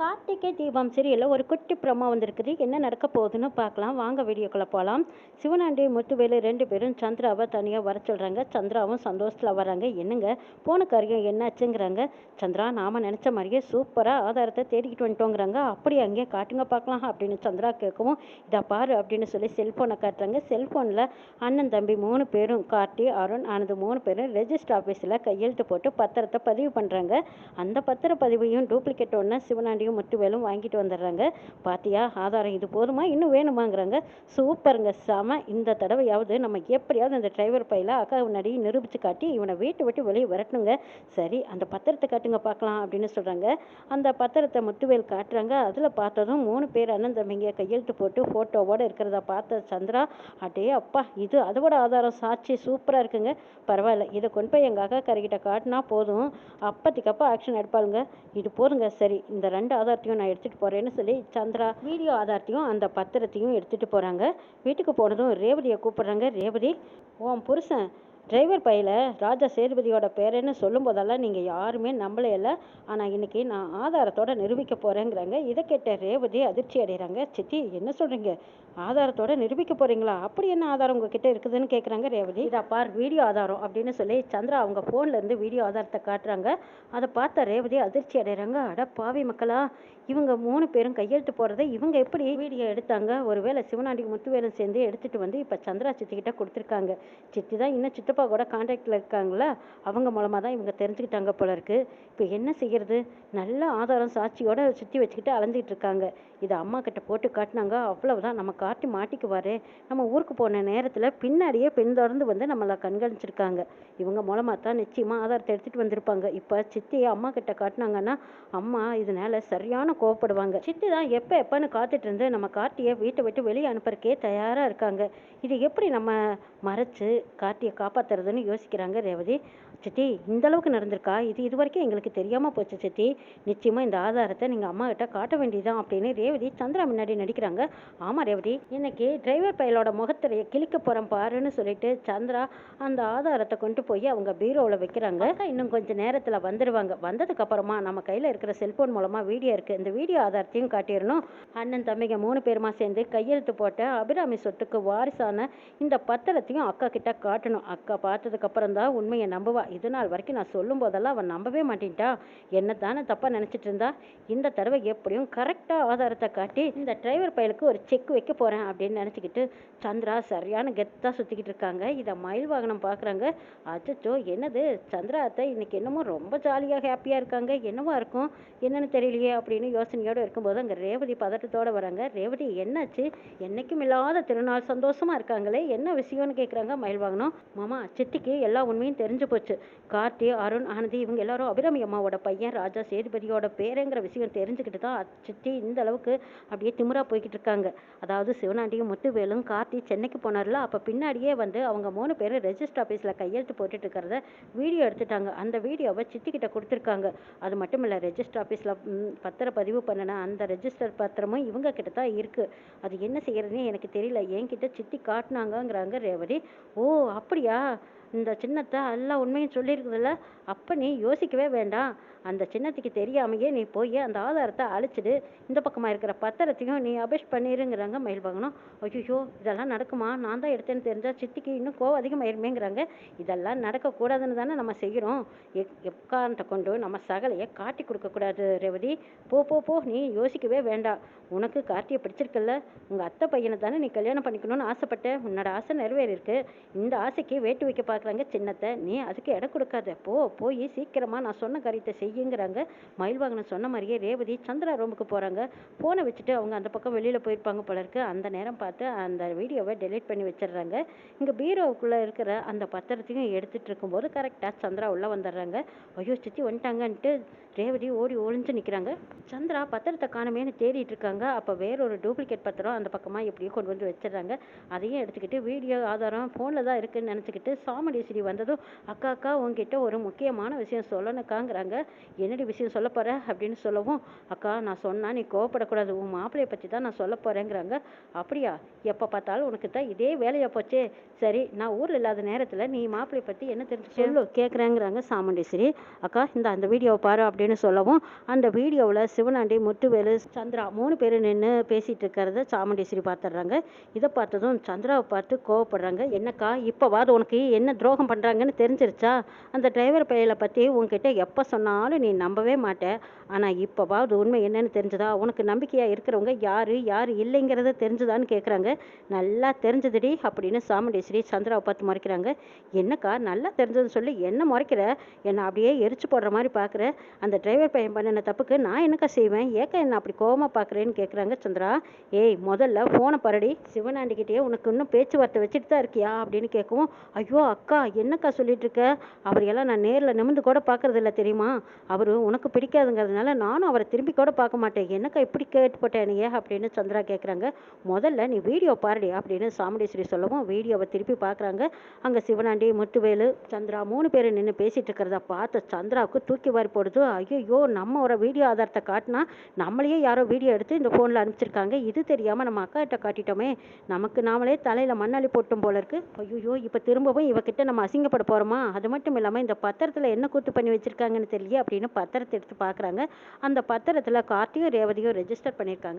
கார்த்திகை தீபம் சீரியலில் ஒரு குட்டி பிரமா வந்திருக்குது. என்ன நடக்க போகுதுன்னு பார்க்கலாம். வாங்க வீடியோக்குள்ளே போகலாம் சிவனாண்டி முத்துவேலு ரெண்டு பேரும் சந்திராவை தனியாக வர சொல்கிறாங்க சந்திராவும் சந்தோஷத்தில் வராங்க என்னங்க? போன காரியம் என்னாச்சுங்கிறாங்க. சந்திரா நாம் நினச்ச மாதிரியே சூப்பராக ஆதாரத்தை தேடிக்கிட்டு வந்துட்டோங்கிறாங்க. அப்படி அங்கேயே காட்டுங்க பார்க்கலாம் அப்படின்னு சந்திரா கேட்கவும் இதை பாரு அப்படின்னு சொல்லி செல்ஃபோனை காட்டுறாங்க. செல்ஃபோனில் அண்ணன் தம்பி மூணு பேரும் கார்த்தி அருண் ஆனது மூணு பேரும் ரெஜிஸ்டர் ஆஃபீஸில் கையெழுத்து போட்டு பத்திரத்தை பதிவு பண்ணுறாங்க அந்த பத்திரப்பதிவையும் டூப்ளிகேட் ஒன்று முட்டு வேலும் வாங்கிட்டு வந்துடுறாங்க பாத்தியா ஆதாரம் இது போதுமா? இன்னும் வேணுமாங்கிறாங்க. சூப்பருங்க செம. இந்த தடவையாவது நம்ம எப்படியாவது அந்த டிரைவர் பையில அக்கா முன்னாடி நிரூபித்து காட்டி இவனை வீட்டை விட்டு வெளியே விரட்டணுங்க சரி அந்த பத்திரத்தை காட்டுங்க பார்க்கலாம் அப்படின்னு சொல்கிறாங்க அந்த பத்திரத்தை முத்துவேல் காட்டுறாங்க. அதில் பார்த்ததும் மூணு பேர் அண்ணன் தம்பிங்க கையெழுத்து போட்டு ஃபோட்டோவோடு இருக்கிறத பார்த்த சந்திரா அடே அப்பா இது அதோட ஆதாரம். சாட்சி சூப்பராக இருக்குங்க. பரவாயில்ல இதை கொண்டு போய் எங்கள் அக்கா கரைக்கிட்ட காட்டினா போதும். அப்பத்திக்கப்போ ஆக்ஷன் எடுப்பாளுங்க. இது போதுங்க சரி இந்த ரெண்டு ஆதாரத்தையும் நான் எடுத்துகிட்டு போகிறேன்னு சொல்லி சந்திரா வீடியோ ஆதாரத்தையும் அந்த பத்திரத்தையும் எடுத்துகிட்டு போகிறாங்க வீட்டுக்கு போனதும் ரேவதியை கூப்பிட்றாங்க. ரேவதி உன் புருஷன் டிரைவர் பையில் ராஜா சேதுபதியோட பேருன்னு சொல்லும் போதெல்லாம் நீங்கள் யாருமே நம்பலையில ஆனால் இன்னைக்கு நான் ஆதாரத்தோட நிரூபிக்க போகிறேங்கிறாங்க இதை கேட்ட ரேவதி அதிர்ச்சி அடைகிறாங்க. சித்தி என்ன சொல்கிறீங்க ஆதாரத்தோட நிரூபிக்க போகிறீங்களா அப்படி என்ன ஆதாரம் உங்ககிட்ட இருக்குதுன்னு கேட்குறாங்க ரேவதி. இதை பார் வீடியோ ஆதாரம் அப்படின்னு சொல்லி சந்திரா அவங்க ஃபோன்ல இருந்து வீடியோ ஆதாரத்தை காட்டுறாங்க. அதை பார்த்த ரேவதி அதிர்ச்சி அடைகிறாங்க அட பாவி மக்களா இவங்க மூணு பேரும் கையெழுத்து போடுறதை இவங்க எப்படி வீடியோ எடுத்தாங்க? ஒருவேளை சிவனாண்டி முத்துவேலும் சேர்ந்து எடுத்துட்டு வந்து இப்போ சந்திரா சித்தி கிட்ட கொடுத்துருக்காங்க. சித்தி தான் இன்னும் சித்தப்பா கூட கான்டாக்டில் இருக்காங்களா அவங்க மூலமாக தான் இவங்க தெரிஞ்சுக்கிட்டாங்க போல இருக்கு. இப்போ என்ன செய்யறது? நல்ல ஆதாரம் சாட்சியோட சுற்றி வச்சுக்கிட்டு அலைஞ்சிட்டு இருக்காங்க. இதை அம்மா கிட்ட போட்டு காட்டினாங்க. அவ்வளவுதான் நமக்கு காட்டி மாட்டிக்குவார். நம்ம ஊருக்கு போன நேரத்தில் பின்னாடியே பின்தொடர்ந்து வந்து நம்மளை கண்காணிச்சிருக்காங்க. இவங்க மூலமாக தான் நிச்சயமாக ஆதாரத்தை எடுத்துகிட்டு வந்திருப்பாங்க. இப்போ சித்தி அம்மா கிட்ட காட்டினாங்கன்னா அம்மா இதனால சரியான கோவப்படுவாங்க. சித்தி தான் எப்போ எப்போன்னு காத்துட்டு இருந்து நம்ம கார்த்தியை வீட்டை விட்டு வெளியே அனுப்புறக்கே தயாராக இருக்காங்க. இது எப்படி நம்ம மறைச்சு கார்த்தியை காப்பாத்துறதுன்னு யோசிக்கிறாங்க ரேவதி. சித்தி இந்த அளவுக்கு நடந்திருக்கா? இது இது வரைக்கும் எங்களுக்கு தெரியாமல் போச்சு சித்தி. நிச்சயமாக இந்த ஆதாரத்தை நீங்கள் அம்மா கிட்ட காட்ட வேண்டியதான் அப்படின்னு ரேவதி சந்திரா முன்னாடி நடிக்கிறாங்க. ஆமாம் ரேவதி இன்னைக்கு டிரைவர் பயலோட முகத்திரையை கிழிக்க போகிறேன் பாருன்னு சொல்லிட்டு சந்திரா அந்த ஆதாரத்தை கொண்டு போய் அவங்க பீரோவில் வைக்கிறாங்க. இன்னும் கொஞ்சம் நேரத்தில் வந்துடுவாங்க வந்ததுக்கு அப்புறமா நம்ம கையில் இருக்கிற செல்போன் மூலமாக வீடியோ இருக்குது இந்த வீடியோ ஆதாரத்தையும் காட்டிடணும். அண்ணன் தம்பிங்க மூணு பேருமா சேர்ந்து கையெழுத்து போட்ட அபிராமி சொத்துக்கு வாரிசான இந்த பத்திரத்தையும் அக்கா கிட்ட காட்டணும். அக்கா பார்த்ததுக்கு அப்புறம் தான் உண்மையை நம்புவா. இது நாள் வரைக்கும் நான் சொல்லும் போதெல்லாம் அவன் நம்பவே மாட்டேன்ட்டா. என்ன தானே தப்பாக நினச்சிட்டு இருந்தா? இந்த தடவை எப்படியும் கரெக்டாக ஆதாரத்தை காட்டி இந்த டிரைவர் பயலுக்கு ஒரு செக் வைக்க போகிறேன் அப்படின்னு நினச்சிக்கிட்டு சந்திரா சரியான கெத்தாக சுற்றிக்கிட்டு இருக்காங்க. இதை மயில் வாகனம் பார்க்குறாங்க அச்சோ என்னது? சந்திரா அத்தை இன்றைக்கி என்னமோ ரொம்ப ஜாலியாக ஹாப்பியாக இருக்காங்க. என்னவா இருக்கும்? என்னன்னு தெரியலையே அப்படின்னு யோசனையோடு இருக்கும்போது அங்கே ரேவதி பதட்டத்தோடு வராங்க. ரேவதி என்னாச்சு? என்னைக்கும் இல்லாத திருநாள் சந்தோஷமாக இருக்காங்களே? என்ன விஷயம்னு கேட்குறாங்க மயில் வாகனம். மாமா சித்திக்கு எல்லா உண்மையும் தெரிஞ்சு போச்சு. கார்த்தி அருண் ஆனந்தி இவங்க எல்லாரும் அபிராமி அம்மாவோட பையன் ராஜா சேதுபதியோட பேருங்கிற விஷயம் தெரிஞ்சுக்கிட்டு தான் சித்தி இந்த அளவுக்கு அப்படியே திமிரா போய்கிட்டு இருக்காங்க. அதாவது சிவனாண்டியும் முத்துவேலும் கார்த்தி சென்னைக்கு போனார்ல அப்போ பின்னாடியே வந்து அவங்க மூணு பேரும் ரெஜிஸ்டர் ஆஃபீஸில் கையெழுத்து போட்டுட்டு இருக்கிறத வீடியோ எடுத்துட்டாங்க. அந்த வீடியோவை சித்திக்கிட்ட கொடுத்துருக்காங்க. அது மட்டும் இல்லை ரெஜிஸ்டர் ஆஃபீஸில் பத்திர பதிவு பண்ணின அந்த ரெஜிஸ்டர் பத்திரமும் இவங்க கிட்ட தான் இருக்குது அது என்ன செய்யறதுன்னு எனக்கு தெரியல. என்கிட்ட சித்தி காட்டினாங்கங்கிறாங்க ரேவதி. ஓ அப்படியா? இந்த சின்னத்தை எல்லா உண்மையும் சொல்லியிருக்குதுல்ல? அப்போ நீ யோசிக்கவே வேண்டாம். அந்த சின்னத்துக்கு தெரியாமையே நீ போய் அந்த ஆதாரத்தை அழிச்சிடு. இந்த பக்கமாக இருக்கிற பத்திரத்தையும் நீ அபேஷ் பண்ணிருங்கிறாங்க மயில் ஐயோ இதெல்லாம் நடக்குமா? நான் தான் எடுத்தேன்னு தெரிஞ்சால் சித்திக்கு இன்னும் கோவம் அதிகமாயிருமேங்கிறாங்க. இதெல்லாம் நடக்கக்கூடாதுன்னு தானே நம்ம செய்கிறோம். எக் எக்காரணத்தை கொண்டு நம்ம சகலையை காட்டி கொடுக்கக்கூடாது ரேவதி. போ போ போ. நீ யோசிக்கவே வேண்டாம். உனக்கு கார்த்தியை பிடிச்சிருக்கல்ல? உங்கள் அத்தை பையனை தானே நீ கல்யாணம் பண்ணிக்கணும்னு ஆசைப்பட்ட உன்னோட ஆசை நிறைவேறியிருக்கு. இந்த ஆசைக்கு வேட்டு வைக்க பார்க்குறாங்க சின்னத்தை. நீ அதுக்கு இடம் கொடுக்காத. போ போய் சீக்கிரமாக நான் சொன்ன காரியத்தை செய்யுங்கிறாங்க. மயில் வாகனம் சொன்ன மாதிரியே ரேவதி சந்திரா ரூமுக்கு போகிறாங்க ஃபோனை வச்சுட்டு அவங்க அந்த பக்கம் வெளியில் போயிருப்பாங்க போல இருக்கு. அந்த நேரம் பார்த்து அந்த வீடியோவை டெலீட் பண்ணி வச்சிடுறாங்க. இங்கே பீரோவுக்குள்ளே இருக்கிற அந்த பத்திரத்தையும் எடுத்துகிட்டு இருக்கும்போது கரெக்டாக சந்திரா உள்ளே வந்துடுறாங்க. ஐயோ சித்தி வந்துட்டாங்கன்ட்டு. ரேவதி ஓடி ஒளிஞ்சு நிற்கிறாங்க சந்திரா பத்திரத்தை காணமேன்னு தேடிட்டு இருக்காங்க. அப்போ வேறொரு டூப்ளிகேட் பத்திரம் அந்த பக்கமாக எப்படியோ கொண்டு வந்து வச்சிடுறாங்க. அதையும் எடுத்துக்கிட்டு வீடியோ ஆதாரம் ஃபோனில் தான் இருக்குன்னு நினச்சிக்கிட்டு சாமி சாமுண்டீஸ்வரி வந்ததும் அக்கா அக்கா உங்ககிட்ட ஒரு முக்கியமான விஷயம் சொல்லணுக்காங்கிறாங்க. என்னடி விஷயம் சொல்ல போற? அப்படின்னு சொல்லவும் அக்கா நான் சொன்னா நீ கோவப்படக்கூடாது. உன் மாப்பிள்ளையை பற்றி தான் நான் சொல்ல போறேங்கிறாங்க. அப்படியா? எப்போ பார்த்தாலும் உனக்கு தான் இதே வேலையை போச்சே. சரி நான் ஊரில் இல்லாத நேரத்தில் நீ மாப்பிள்ளையை பற்றி என்ன தெரிஞ்சு சொல்லு கேட்குறேங்கிறாங்க சாமுண்டேஸ்வரி அக்கா இந்த அந்த வீடியோவை பாரு அப்படின்னு சொல்லவும் அந்த வீடியோவில் சிவனாண்டி முத்துவேலு சந்திரா மூணு பேர் நின்று பேசிகிட்டு இருக்கிறத சாமுண்டேஸ்வரி பார்த்துடுறாங்க இதை பார்த்ததும் சந்திராவை பார்த்து கோவப்படுறாங்க. என்னக்கா இப்போவாது உனக்கு என்ன துரோகம் பண்ணுறாங்கன்னு தெரிஞ்சிருச்சா? அந்த டிரைவர் பையலை பற்றி உன்கிட்ட எப்போ சொன்னாலும் நீ நம்பவே மாட்டே. ஆனால் இப்போவாவது உண்மை என்னன்னு தெரிஞ்சதா? உனக்கு நம்பிக்கையாக இருக்கிறவங்க யார் யார் இல்லைங்கிறத தெரிஞ்சுதான்னு கேட்குறாங்க நல்லா தெரிஞ்சதுடி அப்படின்னு சாமுண்டீஸ்வரி சந்திராவை பார்த்து முறைக்கிறாங்க. என்னக்கா நல்லா தெரிஞ்சதுன்னு சொல்லி என்ன முறைக்கிற? என்னை அப்படியே எரிச்சு போடுற மாதிரி பார்க்குற அந்த டிரைவர் பையன் பண்ணின தப்புக்கு நான் என்னக்கா செய்வேன்? ஏக்கா என்ன அப்படி கோவமாக பார்க்குறேன்னு கேட்குறாங்க சந்திரா. ஏய் முதல்ல ஃபோனை பரடி. சிவனாண்டிக்கிட்டே உனக்கு இன்னும் பேச்சுவார்த்தை வச்சுட்டு தான் இருக்கியா அப்படின்னு கேட்கவும் ஐயோ அக்கா என்னக்கா சொல்லிட்டு இருக்க அவரையெல்லாம் நான் நேரில் நிமிந்து கூட பார்க்கறது தெரியுமா? அவர் உனக்கு பிடிக்காதுங்கிறதுனால நானும் அவரை திரும்பி கூட பார்க்க மாட்டேன். என்னக்கா இப்படி கேட்டு போட்டேன் நீ அப்படின்னு சந்திரா கேட்குறாங்க முதல்ல நீ வீடியோ பாருடி அப்படின்னு சாமுண்டேஸ்வரி சொல்லவும் வீடியோவை திருப்பி பார்க்குறாங்க அங்கே சிவனாண்டி முத்துவேலு சந்திரா மூணு பேர் நின்று பேசிட்டு இருக்கிறத பார்த்த சந்திராவுக்கு தூக்கி வாரி போடுது. ஐயோ நம்ம ஒரு வீடியோ ஆதாரத்தை காட்டினா நம்மளையே யாரோ வீடியோ எடுத்து இந்த ஃபோனில் அனுப்பிச்சிருக்காங்க. இது தெரியாமல் நம்ம அக்கா கிட்ட காட்டிட்டோமே. நமக்கு நாமளே தலையில் மண்ணாளி போட்டும் போல இருக்கு. ஐயோ இப்போ திரும்பவும் இவகிட்ட நம்ம அசிங்கப்பட போகிறோமா அது மட்டும் இல்லாமல் இந்த பத்திரத்தில் என்ன கூத்து பண்ணி வச்சுருக்காங்கன்னு தெரியல அப்படின்னு பத்திரத்தை எடுத்து பார்க்குறாங்க அந்த பத்திரத்தில் கார்த்தியும் ரேவதியும் ரெஜிஸ்டர் பண்ணியிருக்காங்க.